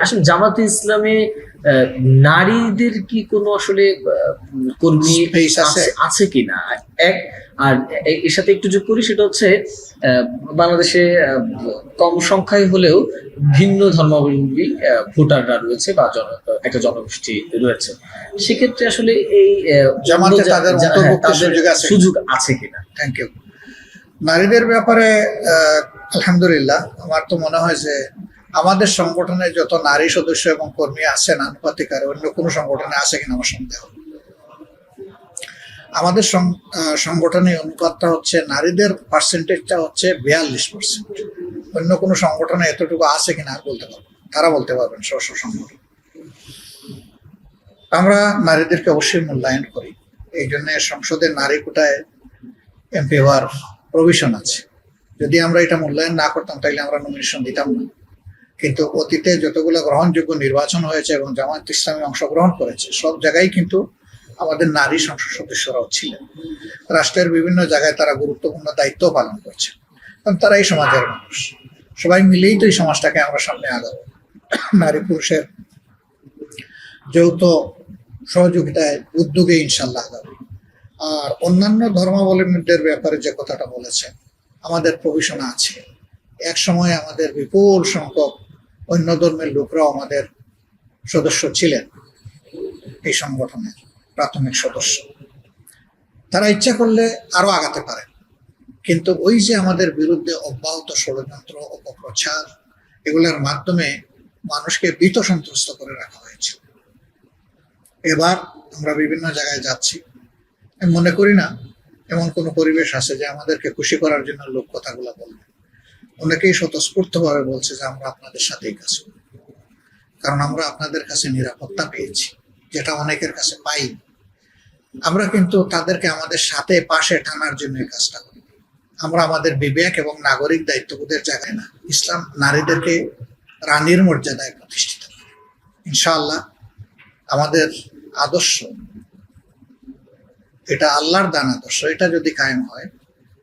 আসলে জামাতে ইসলামে নারীদের কি কোনো আসলে কর্মী আছে? কিনা এক আর এর সাথে একটু যোগ করি সেটা হচ্ছে বাংলাদেশে কম সংখ্যায় হলেও ভিন্ন ধর্মাবলম্বী ভোটাররা রয়েছে বা জন- একটা জনগোষ্ঠী রয়েছে সেক্ষেত্রে আসলে এই হ্যাঁ, সুযোগ আছে? সুযোগ আছে কিনা থ্যাংক ইউ নারীদের ব্যাপারে আহ, আলহামদুলিল্লাহ আমার তো মনে হয় যে আমাদের সংগঠনে যত নারী সদস্য এবং কর্মী আছেন আনুপাতিক আর অন্য কোনো সংগঠনে আছে কিনা আমার সন্দেহ। আমাদের সংগঠনে অনুপাতটা হচ্ছে নারীদের পার্সেন্টেজটা হচ্ছে বিয়াল্লিশ পার্সেন্ট অন্য কোনো সংগঠনে এতটুকু আছে কিনা আর বলতে পারব তারা বলতে পারবেন স্ব সংগঠন। আমরা নারীদেরকে অবশ্যই মূল্যায়ন করি। এই জন্য সংসদে নারী কোটায় এমপি হওয়ার প্রভিশন আছে। যদি আমরা এটা মূল্যায়ন না করতাম তাহলে আমরা নমিনেশন দিতাম না। কিন্তু অতীতে যতগুলো গ্রহণযোগ্য নির্বাচন হয়েছে এবং জামায়াত ইসলামী অংশগ্রহণ করেছে, সব জায়গায় কিন্তু আমাদের নারী সংসদ সদস্যরাও ছিলেন। রাষ্ট্রের বিভিন্ন জায়গায় তারা গুরুত্বপূর্ণ দায়িত্ব পালন করছে। কারণ তারা এই সমাজের মানুষ। সবাই মিলেই তো এই সমাজটাকে আমরা সামনে আগাবো। নারী পুরুষের যৌথ সহযোগিতায় উদ্যোগে ইনশাল্লাহ আগাবো। আর অন্যান্য ধর্মাবলম্বীদের ব্যাপারে যে কথাটা বলেছেন, আমাদের প্রভিশনা আছে। এক সময় আমাদের বিপুল সংখ্যক অন্য ধর্মের লোকরাও আমাদের সদস্য ছিলেন এই সংগঠনের প্রাথমিক সদস্য। তারা ইচ্ছা করলে আরও আগাতে পারে। কিন্তু ওই যে আমাদের বিরুদ্ধে অব্যাহত ষড়যন্ত্র, অপপ্রচার, এগুলোর মাধ্যমে মানুষকে ভীত সন্ত্রস্ত করে রাখা হয়েছে। এবার আমরা বিভিন্ন জায়গায় যাচ্ছি। মনে করি না, এমন কোনো পরিবেশ আছে যে আমাদেরকে খুশি করার জন্য লোক কথাগুলো বলবে। অনেকেই স্বতঃস্ফূর্ত ভাবে বলছে যে আমরা আপনাদের সাথেই কাজ করব কারণ আমরা আপনাদের কাছে নিরাপত্তা পেয়েছি, যেটা অনেকের কাছে পাই আমরা কিন্তু তাদেরকে আমাদের সাথে পাশে টানার জন্য কাজটা করি। আমরা আমাদের বিবেক এবং নাগরিক দায়িত্ববোধের জায়গায় না, ইসলাম নারীদেরকে রানীর মর্যাদায় প্রতিষ্ঠিত করে। ইনশাআল্লাহ আমাদের আদর্শ, এটা আল্লাহর দান আদর্শ, এটা যদি কায়েম হয়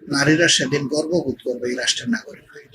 নারীরা সেদিন গর্ববোধ করবে এই রাষ্ট্রের নাগরিক হয়ে